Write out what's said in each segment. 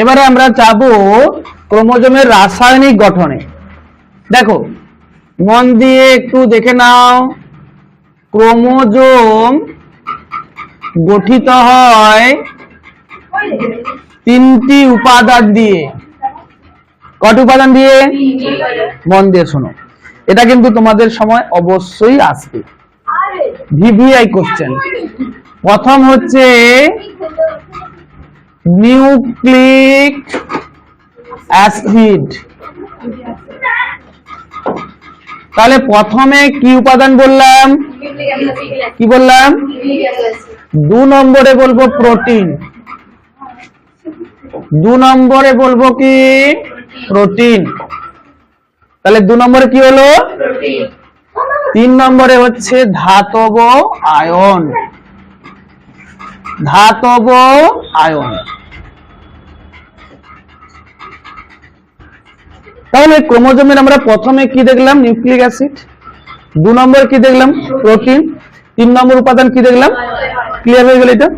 এবারে আমরা যাব ক্রোমোজোমের রাসায়নিক গঠনে। দেখো, মন দিয়ে একটু দেখে নাও। ক্রোমোজোম গঠিত হয় তিনটি উপাদান দিয়ে। কত উপাদান দিয়ে? মন দিয়ে, শোনো। এটা কিন্তু তোমাদের সময় অবশ্যই আসবে। ভিভিআই কোশ্চেন প্রথম হচ্ছে নিউক্লিক অ্যাসিড তাহলে প্রথমে কি উপাদান বললাম? কি বললাম? দু নম্বরে বলব প্রোটিন দু নম্বরে বলব কি? প্রোটিন তাহলে দু নম্বরে কি হলো? তিন নম্বরে হচ্ছে ধাতব আয়ন। ধাতব আয়ন। তাহলে ক্রোমোজোমের আমরা প্রথমে কি দেখলাম? Nucleic acid. দু নম্বর কি দেখলাম? প্রোটিন। তিন নম্বর উপাদান কি দেখলাম? ক্লিয়ার হয়ে গেল এটা?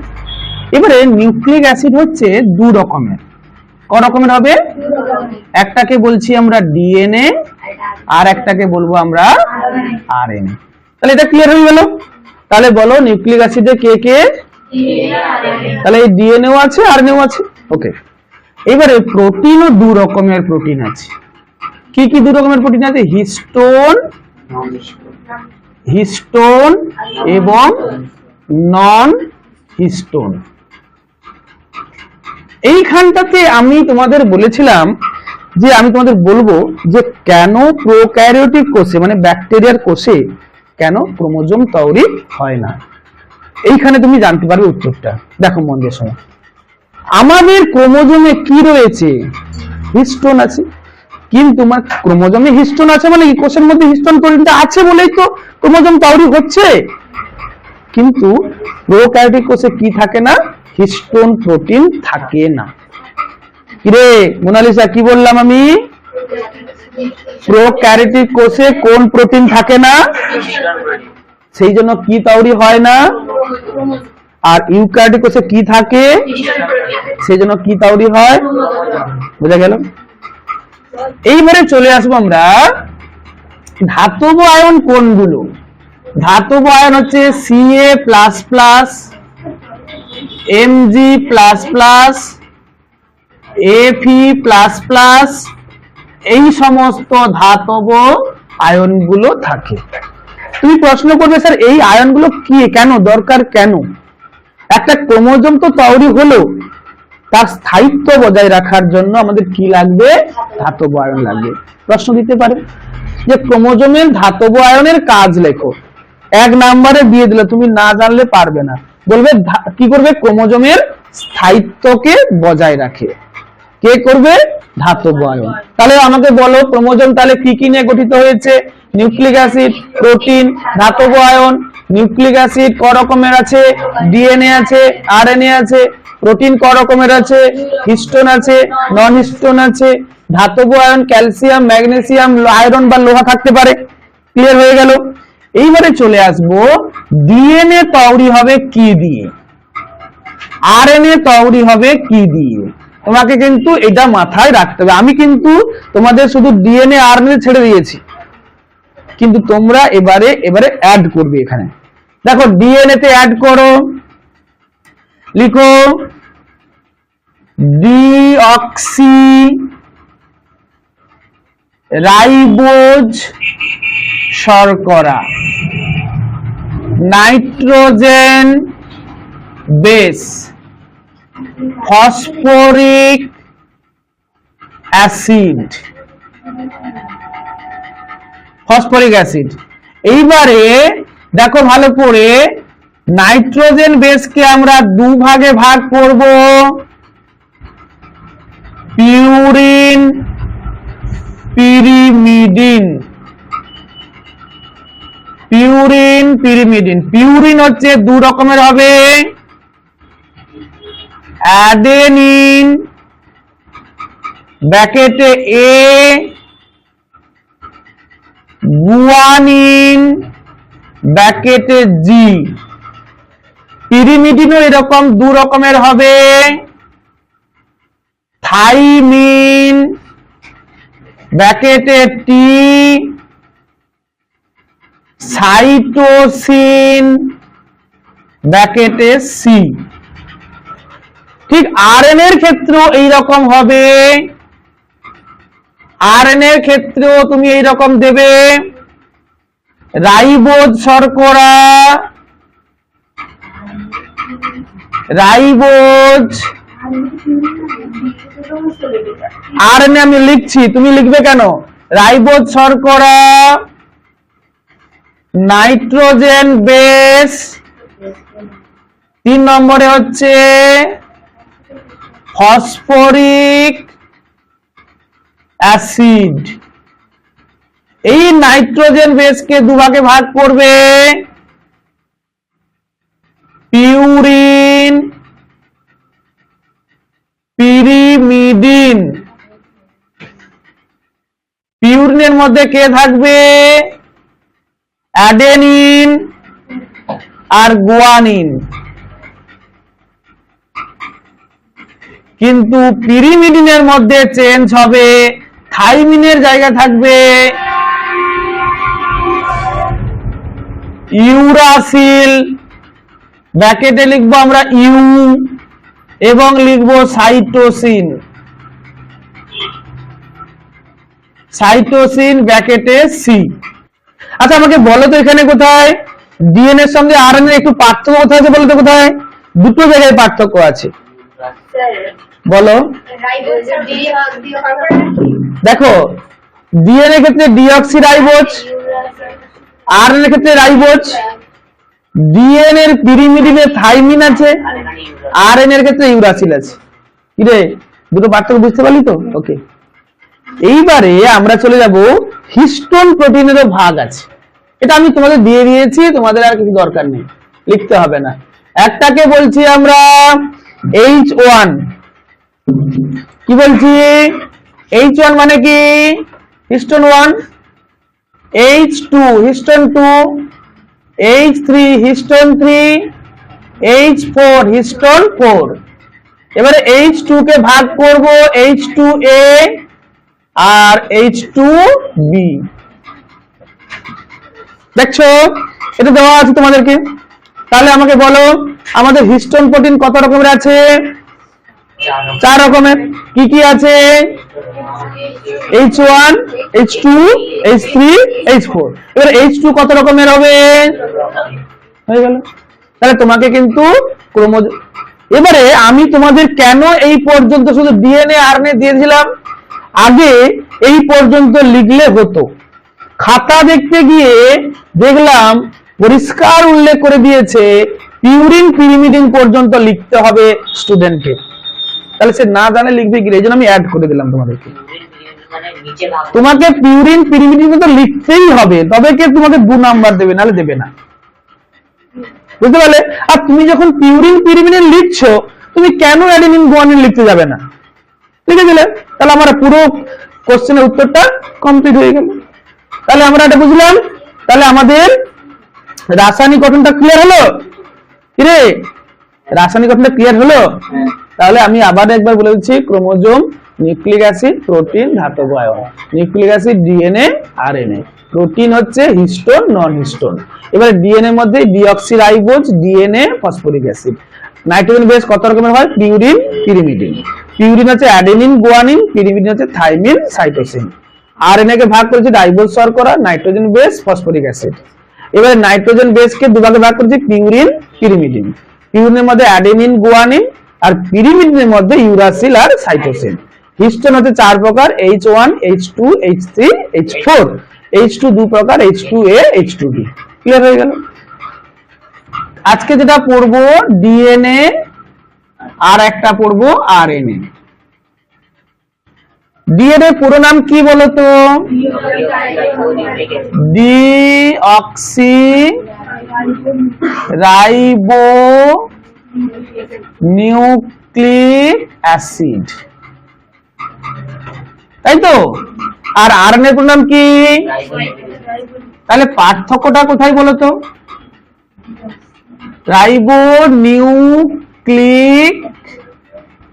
এবারে নিউক্লিক অ্যাসিড হচ্ছে দু রকমের। ক রকমের হবে? একটাকে বলছি আমরা ডিএনএ, আর একটাকে বলব আমরা আর আরএনএ। তাহলে এটা ক্লিয়ার হয়ে গেল? তাহলে বলো নিউক্লিক অ্যাসিডে কে কে? তাহলে এই ডিএনএও আছে, আরএনএও আছে। ওকে। এবারে প্রোটিনও দু রকমের প্রোটিন আছে। কি কি দু রকমের প্রোটিন আছে? হিস্টোন হিস্টোন এবং নন হিস্টোন। এইখানটাতে আমি তোমাদের বলেছিলাম যে আমি তোমাদের বলব যে কেন প্রোক্যারিওটিক কোষে মানে ব্যাকটেরিয়ার কোষে কেন ক্রোমোজোম তৈরি হয় না? এইখানে তুমি জানতে পারবে উত্তরটা। দেখো মন দিয়ে শোনো। আমাদের ক্রোমোজোমে কি রয়েছে? হিস্টোন আছে। কিন্তু তোমার ক্রোমোজোমে হিস্টোন আছে মানে কোষের মধ্যে হিস্টোন প্রোটিনটা আছে বলেই তো ক্রোমোজোম তৈরি হচ্ছে। কিন্তু প্রোক্যারিওটিক কোষে কি থাকে না? হিস্টোন প্রোটিন থাকে না। কিরে, মোনালিসা, কি বললাম আমি? প্রোক্যারিওটিক কোষে কোন প্রোটিন থাকে না? সেই জন্য কি তৈরি হয় না? আর ইউক্যারিওটিক কোষে কি থাকে? সেই জন্য কি তৈরি হয়? বোঝা গেল? এইবারে চলে আসব আমরা ধাতব আয়ন কোনগুলো? ধাতব আয়ন হচ্ছে CA plus plus MG plus plus FE plus plus এই সমস্ত ধাতব আয়নগুলো থাকে। তুমি প্রশ্ন করবে, স্যার, এই আয়নগুলো কি? কেন? দরকার কেন? একটা ক্রোমোজোম তো তৈরি হলো। তার স্থায়িত্ব বজায় রাখার জন্য আমাদের কি লাগবে? ধাতব আয়ন লাগবে। প্রশ্ন দিতে পারে যে ক্রোমোজোমের ধাতব আয়নের কাজ লেখো। এক নাম্বারে দিয়ে দিলে তুমি না জানলে পারবে না। বলবে কি করবে? ক্রোমোজোমের স্থায়িত্বকে বজায় রাখে। কে করবে? ধাতব আয়ন। তাহলে আমাকে বলো, ক্রোমোজোম তাহলে কি কি নিয়ে গঠিত হয়েছে? নিউক্লিক অ্যাসিড, প্রোটিন, ধাতব আয়ন, নিউক্লিক অ্যাসিড ক রকমের আছে? ডিএনএ আছে, আরএনএ আছে প্রোটিন ক রকমের আছে, হিস্টোন আছে নন হিস্টোন আছে, ধাতব আয়ন, ক্যালসিয়াম, ম্যাগনেসিয়াম, আয়রন বা লোহা থাকতে পারে। ক্লিয়ার হয়ে গেল? এইবারে চলে আসব ডিএনএ হবে কি দিয়ে? হবে কি দিয়ে? তোমাকে কিন্তু এটা মাথায় রাখতে হবে। আমি কিন্তু তোমাদের শুধু ডিএনএ আরএনএ ছেড়ে দিয়েছি। কিন্তু তোমরা এবারে এবারে অ্যাড করবে এখানে। দেখো ডিএনএ তে অ্যাড করো। লিখো ডিঅক্সি রাইবোজ শর্করা nitrogen base phosphoric acid. Phosphoric acid. এইবারে দেখো ভালো করে নাইট্রোজেন বেসকে আমরা দু ভাগে ভাগ করব। Purine, pyrimidine. Purine pyrimidine. Purine হচ্ছে দু রকমের হবে। অ্যাডেনিন, ব্র্যাকেটে এ, গুয়ানিন, ব্র্যাকেটে জি। পিরিমিডিনও এরকম দু রকমের হবে। থাইমিন ব্যাকেটে টি সাইটোসিন ব্যাকেটে সি ঠিক আরএন এর ক্ষেত্রেও এইরকম হবে। আরএন এর ক্ষেত্রেও তুমি এইরকম দেবে। রাইবোজ শর্করা রাইবোজ আর এনে আমি লিখছি, তুমি লিখবে কেন? রাইবোজ শর্করা, নাইট্রোজেন বেস, তিন নম্বরে হচ্ছে ফসফরিক অ্যাসিড। এই নাইট্রোজেন বেসকে দুভাগে ভাগ করবে পিউরিন। পিরিমিডিন। পিউরিনের মধ্যে কে থাকবে? অ্যাডেনিন আর গুয়ানিন। কিন্তু পিরিমিডিনের মধ্যে চেঞ্জ হবে, থাইমিনের জায়গা থাকবে। ইউরাসিল। ব্র্যাকেটে লিখব আমরা ইউ এবং লিখব সাইটোসিন। সাইটোসিন ব্র্যাকেটে সি আচ্ছা আমাকে বলো তো এখানে কোথায়? ডিএনএ এর সঙ্গে আরএনএ একটু পার্থক্য কোথায় আছে বলো তো কোথায়? দুটো জায়গায় পার্থক্য আছে। বলো। দেখো ডিএনএ ক্ষেত্রে ডিঅক্সি রাইবোজ আরএনএ ক্ষেত্রে রাইবোজ ডিএনএ এর পিরিমিডিনে থাইমিন আছে আরএনএ এর ক্ষেত্রে ইউরাসিল আছে। কি রে? দুটো পার্থক্য বুঝতে পারলি তো? ওকে এইবারে আমরা চলে যাব হিস্টোন প্রোটিনেরও ভাগ আছে। এটা আমি তোমাদের দিয়ে দিয়েছি, তোমাদের আর কিছু দরকার নেই। লিখতে হবে না। একটাকে বলছি আমরা এইচ ওয়ান কি বলছি? এইচ ওয়ান মানে কি? Histone one H two histone two H three histone three H four histone four এবারে এইচ টু কে ভাগ করব এইচ টু এ আর এইচ টু বি দেখছ? এটা দেওয়া আছে তোমাদেরকে। তাহলে আমাকে বলো আমাদের হিস্টোন প্রোটিন কত রকমের আছে? চার রকমের। কি কি আছে? H one H two H three H four এবার এইচ টু কত রকমের হবে? হয়ে গেল। তাহলে তোমাকে কিন্তু ক্রোমোজ এবারে আমি তোমাদের কেন এই পর্যন্ত শুধু ডিএনএ আরএনএ দিয়েছিলাম? আগে এই পর্যন্ত লিখলে হতো। খাতা দেখতে গিয়ে দেখলাম পরিষ্কার উল্লেখ করে দিয়েছে পিউরিন পিরিমিডিন পর্যন্ত লিখতে হবে স্টুডেন্টকে তাহলে সে না জানে লিখবে কি, এই জন্য আমি অ্যাড করে দিলাম তোমাদেরকে। তোমাকে পিউরিন পিরিমিডিন তো লিখতেই হবে তবে কে তোমাকে দু নাম্বার দেবে নাহলে দেবে না। বুঝতে পারলে? আর তুমি যখন পিউরিন পিরিমিডিন লিখছো তুমি কেন অ্যাডেনিন গুয়ানিন লিখতে যাবে না? লিখে দিলে তাহলে? আমার পুরো কোশ্চেনের উত্তরটা কমপ্লিট হয়ে গেল। তাহলে আমরা এটা বুঝলাম। তাহলে আমাদের রাসায়নিক গঠনটা ক্লিয়ার হলো? কিরে রাসায়নিক গঠনটা ক্লিয়ার হলো? তাহলে আমি আবার একবার বলে দিচ্ছি ক্রোমোজোম নিউক্লিক অ্যাসিড, প্রোটিন, ধাতব ion. Nucleic acid, DNA, RNA. Protein হচ্ছে হিস্টোন নন হিস্টোন এবারে ডিএনএ মধ্যে deoxyribose, DNA, phosphoric acid. Nitrogen base কত রকমের হয়? Purine, pyrimidine. পিউরিন হচ্ছে অ্যাডেনিন, গুয়ানিন, পিরিমিডিন হচ্ছে থাইমিন, সাইটোসিন। আরএনএ কে ভাগ করেছে রাইবোজ শর্করা, নাইট্রোজেন বেস ফসফরিক অ্যাসিড। এবারে নাইট্রোজেন বেসকে দুভাগে ভাগ করেছে? Purine, pyrimidine. পিউরিনের মধ্যে অ্যাডেনিন, গুয়ানিন আর পিরিমিডিনের মধ্যে ইউরাসিল আর সাইটোসিন। হিস্টোন হচ্ছে চার প্রকার H one H two H three H four H two দু প্রকার H two A H two B clear হয়ে গেল? আজকে যেটা পড়ব ডিএনএ আর একটা পড়ব আর এন এ ডিএনএ পুরো নাম কি বলতো? Deoxyribonucleic acid তাই তো আর আরএনএ পুরো নাম কি? তাহলে পার্থক্যটা কোথায় বলতো? রাইবো নিউক্লিক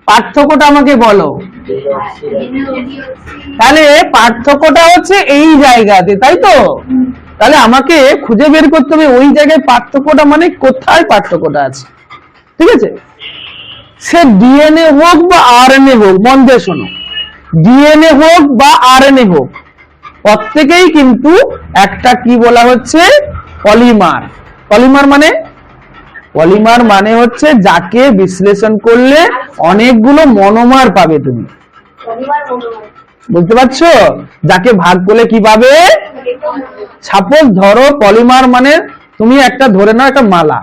পার্থক্যটা আমাকে বলো। তাহলে পার্থক্যটা হচ্ছে এই জায়গাতে তাই তো তাহলে আমাকে খুঁজে বের করতে হবে ওই জায়গায় পার্থক্যটা মানে কোথায় পার্থক্যটা আছে। ঠিক আছে? সে ডিএনএ হোক বা আরএনএ হোক দিয়ে শোনো। ডিএনএ হোক বা আরএনএ হোক প্রত্যেকেই কিন্তু একটা কি বলা হচ্ছে? পলিমার। পলিমার মানে? পলিমার মানে হচ্ছে যাকে বিশ্লেষণ করলে অনেকগুলো মনোমার পাবে তুমি। বুঝতে পারছ? যাকে ভাগ করলে কি পাবে? সাপোজ ধরো পলিমার মানে তুমি একটা ধরে নাও একটা মালা।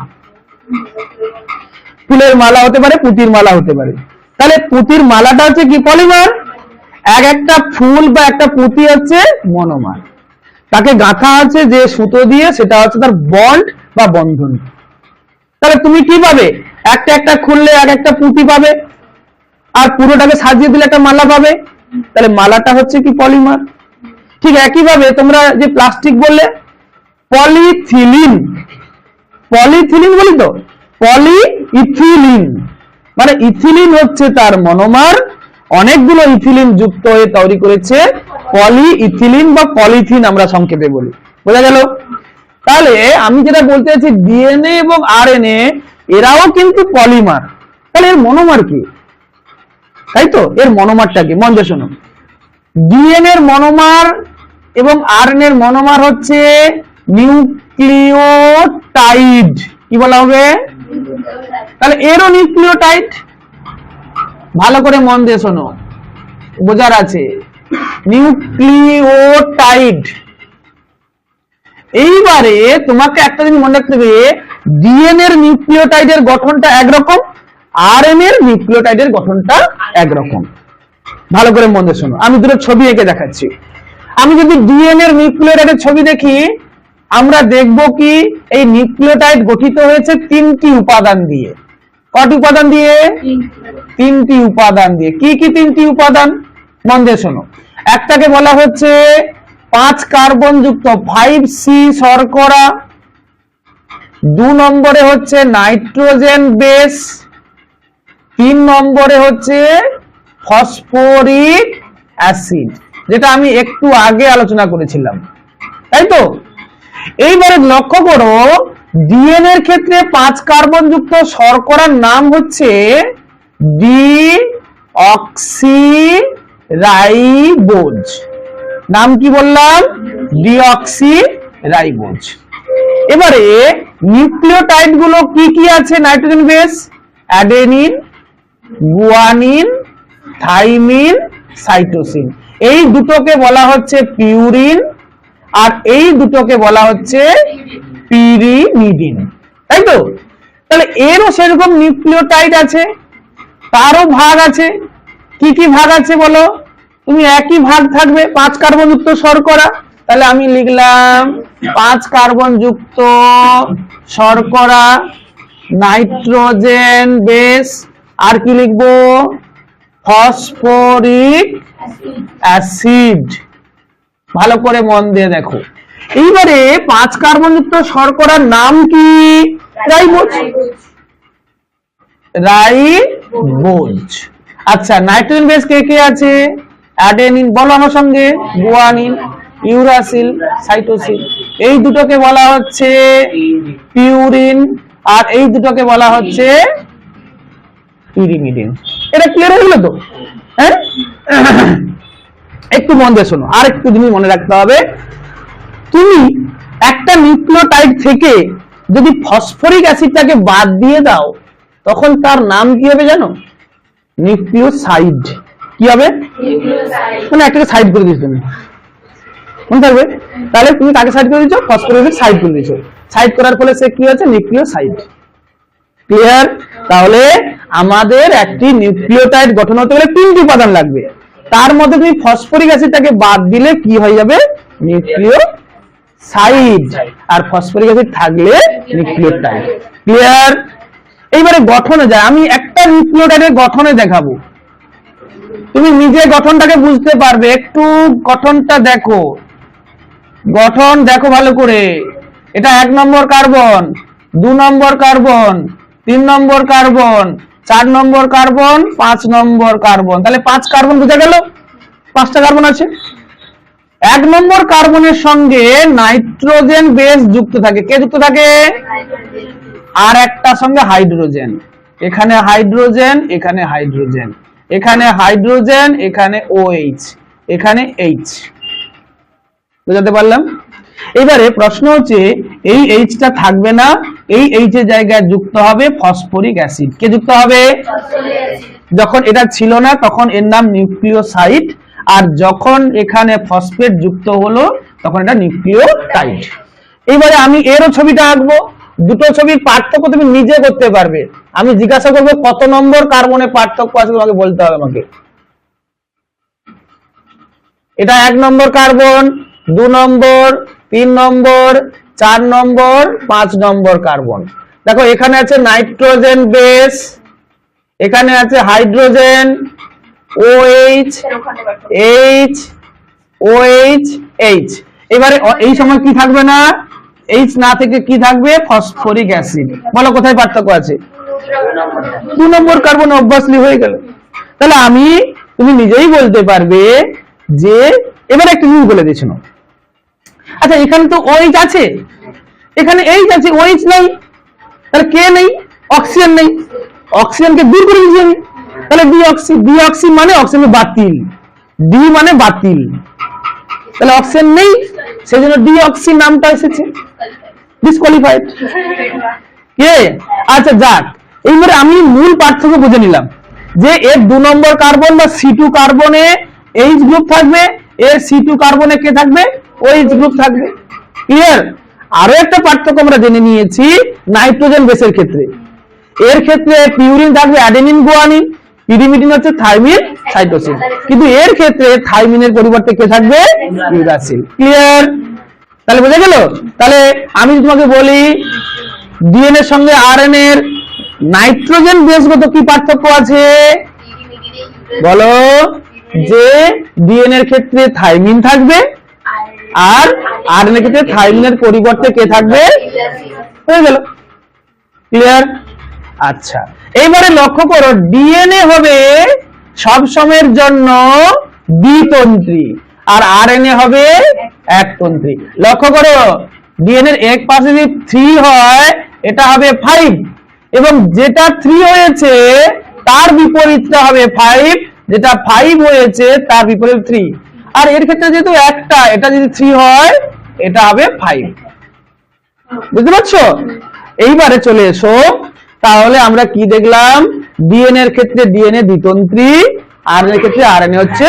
ফুলের মালা হতে পারে পুঁতির মালা হতে পারে। তাহলে পুঁতির মালাটা হচ্ছে কি পলিমার? এক একটা ফুল বা একটা পুঁতি হচ্ছে মনোমার। তাকে গাঁথা আছে, যে সুতো দিয়ে, সেটা হচ্ছে তার বন্ড বা বন্ধন। তাহলে তুমি কি পাবে? একটা একটা খুললে এক একটা পুঁতি পাবে। আর পুরোটাকে সাজিয়ে দিলে একটা মালা পাবে। তাহলে মালাটা হচ্ছে কি পলিমার? ঠিক একইভাবে তোমরা যে প্লাস্টিক বললে, পলিথিলিন। পলিথিলিন বলি তো? পলি ইথিলিন মানে ইথিলিন হচ্ছে তার মনোমার অনেকগুলো ইথিলিন যুক্ত হয়ে তৈরি করেছে। পলি ইথিলিন বা পলিথিন আমরা সংক্ষেপে বলি। বোঝা গেল? তাহলে আমি যেটা বলতে চাইছি, ডিএনএ এবং আরএনএ, এরাও কিন্তু পলিমার। তাহলে এর মনোমার কি? তাই তো? এর মনোমারটা কি? মন শোনো ডিএনএ এর মনোমার এবং আরএনএ এর মনোমার হচ্ছে নিউক্লিওটাইড। কি বলা হবে? তাহলে এরও নিউক্লিওটাইড ভালো করে মন দিয়ে শোনো। বোঝার আছে। নিউক্লিওটাইড। এইবারে তোমাকে একটা জিনিস মনে রাখতে হবে ডিএনএ এর নিউক্লিওটাইডের গঠনটা একরকম আরএনএ এর নিউক্লিওটাইডের গঠনটা একরকম। ভালো করে মন দিয়ে শোনো। আমি দুটো ছবি এঁকে দেখাচ্ছি। আমি যদি ডিএনএ এর নিউক্লিওটাইডের ছবি দেখি, আমরা দেখব কি এই নিউক্লিওটাইড গঠিত হয়েছে তিনটি উপাদান দিয়ে। কটি উপাদান দিয়ে? তিনটি। উপাদান দিয়ে। কি কি তিনটি উপাদান? মন দিয়ে শোনো। একটাকে বলা হচ্ছে পাঁচ কার্বন যুক্ত ফাইভ সি শর্করা। দু নম্বরে হচ্ছে নাইট্রোজেন বেস। তিন নম্বরে হচ্ছে ফসফরিক অ্যাসিড যেটা আমি একটু আগে আলোচনা করেছিলাম। তাই তো? এইবারে লক্ষ্য করো ডিএনএ এর ক্ষেত্রে পাঁচ কার্বন যুক্ত শর্করার নাম হচ্ছে ডি অক্সি রাইবোজ নাম কি বললাম? ডিঅক্সি রাইবোজ এবারে নিউক্লিওটাইডগুলো কি কি আছে nitrogen base? Adenine, guanine, thymine, cytosine. এই দুটোকে বলা হচ্ছে পিউরিন, আর এই দুটোকে বলা হচ্ছে পিরিমিডিন তাই তো? তাহলে এরও সেরকম নিউক্লিওটাইড আছে, তারও ভাগ আছে। কি কি ভাগ আছে বলো? তুমি একই ভাগ থাকবে, পাঁচ কার্বন যুক্ত শর্করা। তাহলে আমি লিখলাম পাঁচ কার্বন যুক্ত শর্করা, নাইট্রোজেন বেস, আর কি লিখব? Phosphoric acid. ভালো করে মন দিয়ে দেখো। এইবারে পাঁচ কার্বন যুক্ত শর্করার নাম কি? রাইবোজ রাইবোজ আচ্ছা নাইট্রোজেন বেস কে কে আছে? অ্যাডেনিন বলো আমার সঙ্গে। গুয়ানিন, ইউরাসিল সাইটোসিন এই দুটোকে বলা হচ্ছে পিউরিন, আর এই দুটোকে বলা হচ্ছে পিরিমিডিন এটা ক্লিয়ার হয়ে গেল তো? হ্যাঁ? একটু মন দিয়ে শোনো। আর একটু জিনিস মনে রাখতে হবে। তুমি একটা নিউক্লিওটাইড থেকে যদি ফসফরিক অ্যাসিডটাকে বাদ দিয়ে দাও তখন তার নাম কি হবে জানো? নিউক্লিওসাইড। কি হবে? মানে একটাকে সাইড করে দিচ্ছ তুমি। মনে থাকবে? তাহলে তুমি কাকে সাইড করে দিচ্ছ ফসফরিক সাইড করে দিচ্ছ সাইড করার ফলে সে কি হচ্ছে নিউক্লিওসাইড। ক্লিয়ার? তাহলে আমাদের একটি নিউক্লিওটাইড গঠন হতে গেলে তিনটি উপাদান লাগবে। তার মধ্যে তুমি ফসফরিক অ্যাসিডটাকে বাদ দিলে কি হয়ে যাবে? নিউক্লিও সাইড আর ফসফরিক অ্যাসিড থাকলে নিউক্লিওটাইড ক্লিয়ার এইবারে গঠনে যায়। আমি একটা নিউক্লিওটাইডের গঠনে দেখাবো। তুমি নিজে গঠনটাকে বুঝতে পারবে। একটু গঠনটা দেখো। গঠন দেখো ভালো করে। এটা এক নম্বর কার্বন দু নম্বর কার্বন তিন নম্বর কার্বন চার নম্বর কার্বন পাঁচ নম্বর কার্বন। তাহলে পাঁচ কার্বন বোঝা গেল? পাঁচটা কার্বন আছে? এক নম্বর কার্বনের সঙ্গে নাইট্রোজেন বেস যুক্ত থাকে। কে যুক্ত থাকে? আর একটা সঙ্গে হাইড্রোজেন। এখানে হাইড্রোজেন এখানে হাইড্রোজেন। এখানে হাইড্রোজেন এখানে OH এখানে এইচ বুঝাতে পারলাম? এবারে প্রশ্ন হচ্ছে এই এইচটা থাকবে না এই এইচ এর জায়গায় যুক্ত হবে ফসফরিক অ্যাসিড। কে যুক্ত হবে? যখন এটা ছিল না তখন এর নাম নিউক্লিওসাইড আর যখন এখানে ফসফেট যুক্ত হলো, তখন এটা নিউক্লিওটাইড এবারে আমি এরও ছবিটা আঁকবো। দুটো ছবির পার্থক্য তুমি নিজে করতে পারবে। আমি জিজ্ঞাসা করব কত নম্বর কার্বনে পার্থক্য আছে তোমাকে বলতে হবে আমাকে। এটা এক নম্বর কার্বন, দু নম্বর, তিন নম্বর, চার নম্বর, পাঁচ নম্বর কার্বন। দেখো, এখানে আছে নাইট্রোজেন বেস এখানে আছে hydrogen OH H OH H. এবারে এই সময় কি থাকবে না? এইচ না থেকে কি থাকবে? Phosphoric acid. বলো, কোথায় পার্থক্য আছে? দু নম্বর কার্বন অভ্যাসলি হয়ে গেল। তাহলে আমি, তুমি নিজেই বলতে পারবে যে, এবার একটা জিনিস বলে দিয়েছিল আচ্ছা এখানে তো ওইচ আছে। এখানে এইচ আছে ওইচ নেই। তাহলে কে নেই? অক্সিজেন নেই। অক্সিজেনকে দূর করে দিয়েছি আমি। তাহলে ডিঅক্সি ডিঅক্সি মানে অক্সিজেন বাতিল ডি মানে বাতিল। তাহলে অক্সিজেন নেই সেই জন্য ডিঅক্সি নামটা এসেছে। ডিসকোয়ালিফাইড কে? আচ্ছা যাক। এইবারে আমি মূল পার্থক্য বুঝে নিলাম যে এর দু নম্বর কার্বন বা সি টু কার্বনে এইচ গ্রুপ থাকবে, এর সি টু কার্বনে কে থাকবে? ওইচ গ্রুপ থাকবে। ক্লিয়ার আরও একটা পার্থক্য আমরা জেনে নিয়েছি নাইট্রোজেন বেসের ক্ষেত্রে। এর ক্ষেত্রে পিউরিন থাকবে অ্যাডেনিন গুয়ানিন পিরিমিডিন হচ্ছে থাইমিন সাইটোসিন। কিন্তু এর ক্ষেত্রে থাইমিনের পরিবর্তে কে থাকবে? ইউরাসিল। ক্লিয়ার তাহলে বোঝা গেল? তাহলে আমি তোমাকে বলি ডিএনএ এর সঙ্গে আরএনএ এর নাইট্রোজেন বেসগত কি পার্থক্য আছে? বলো যে ডিএনএ এর ক্ষেত্রে থাইমিন থাকবে আর আরএনএ এর ক্ষেত্রে থাইমিনের পরিবর্তে কে থাকবে? হয়ে গেল। ক্লিয়ার আচ্ছা। এইবারে লক্ষ্য করো ডিএনএ হবে সব সময়ের জন্য দ্বিতন্ত্রী, আর আরএনএ হবে একতন্ত্রী। লক্ষ্য করো ডিএনএ এর এক পাশে যদি থ্রি হয়, এটা হবে ফাইভ এবং যেটা থ্রি হয়েছে, তার বিপরীতটা হবে ফাইভ যেটা ফাইভ হয়েছে, তার বিপরীত থ্রি আর এর ক্ষেত্রে যেহেতু একটা, এটা যদি থ্রি হয়, এটা হবে ফাইভ বুঝতে পারছ? এইবারে চলে এসো। তাহলে আমরা কি দেখলাম? ডিএনএ এর ক্ষেত্রে ডিএনএ দ্বিতন্ত্রী আর এর ক্ষেত্রে আরএনএ হচ্ছে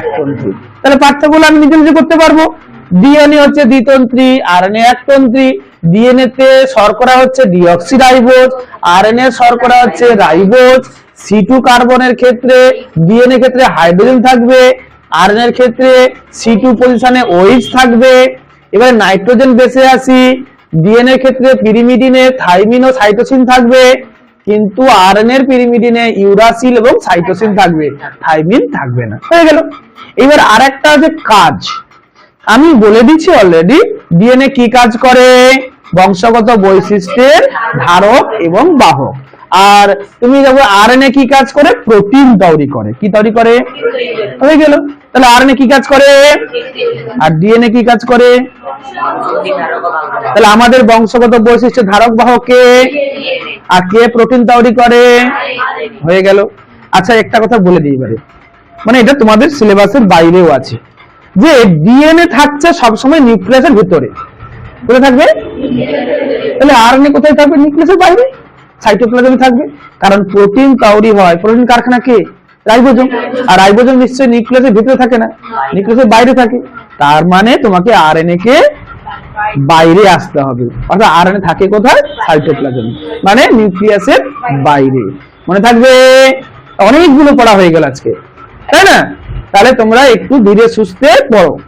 একতন্ত্রী। তাহলে পার্থক্যগুলো আমি নিজে নিজে করতে পারব। ডিএনএ হচ্ছে দ্বিতন্ত্রী আরএনএ একতন্ত্রী ডিএনএ তে শর্করা হচ্ছে ডিঅক্সিরাইবোজ আরএনএ শর্করা হচ্ছে রাইবোজ সি টু কার্বনের ক্ষেত্রে ডিএনএ ক্ষেত্রে হাইড্রোজেন থাকবে আরএনএ এর ক্ষেত্রে সি টু পজিশনে ওইচ থাকবে। এবারে নাইট্রোজেন বেসে আসি ডিএনএ ক্ষেত্রে পিরিমিডিনে থাইমিন ও সাইটোসিন থাকবে, কিন্তু আরএনএ এর পিরিমিডিনে ইউরাসিল এবং সাইটোসিন থাকবে। থাইমিন থাকবে না। হয়ে গেল। এবার আরেকটা আছে কাজ। আমি বলে দিচ্ছি অলরেডি ডিএনএ কি কাজ করে? বংশগত বৈশিষ্ট্যের ধারক এবং বাহক। আর তুমি দেখো আরএনএ কি কাজ করে? প্রোটিন তৈরি করে। কি তৈরি করে? হয়ে গেল। তাহলে আরএনএ কি কাজ করে? আর ডিএনএ কি কাজ করে? তাহলে আমাদের বংশগত বৈশিষ্ট্য ধারক বাহকে আর কে প্রোটিন তৈরি করে? হয়ে গেল। আচ্ছা একটা কথা বলে দিই এবারে। মানে এটা তোমাদের সিলেবাসের বাইরেও আছে। যে ডিএনএ থাকছে সবসময় নিউক্লিয়াসের ভিতরে। কোথায় থাকবে? তাহলে আরএনএ কোথায় থাকবে? নিউক্লিয়াসের বাইরে। সাইটোপ্লাজমে থাকবে। কারণ প্রোটিন তৈরি হয়। প্রোটিন কারখানা কে? রাইবোজোম। আর রাইবোজোম নিশ্চয়ই নিউক্লিয়াসের ভিতরে থাকে না। নিউক্লিয়াসের বাইরে থাকে। তার মানে তোমাকে আরএনএ কে বাইরে আসতে হবে। অর্থাৎ আরএনএ থাকে কোথায়? সাইটোপ্লাজমে। মানে নিউক্লিয়াসের বাইরে। মনে থাকবে? অনেকগুলো পড়া হয়ে গেল আজকে। তাই না? তাহলে তোমরা একটু ধীরে সুস্থে পড়ো।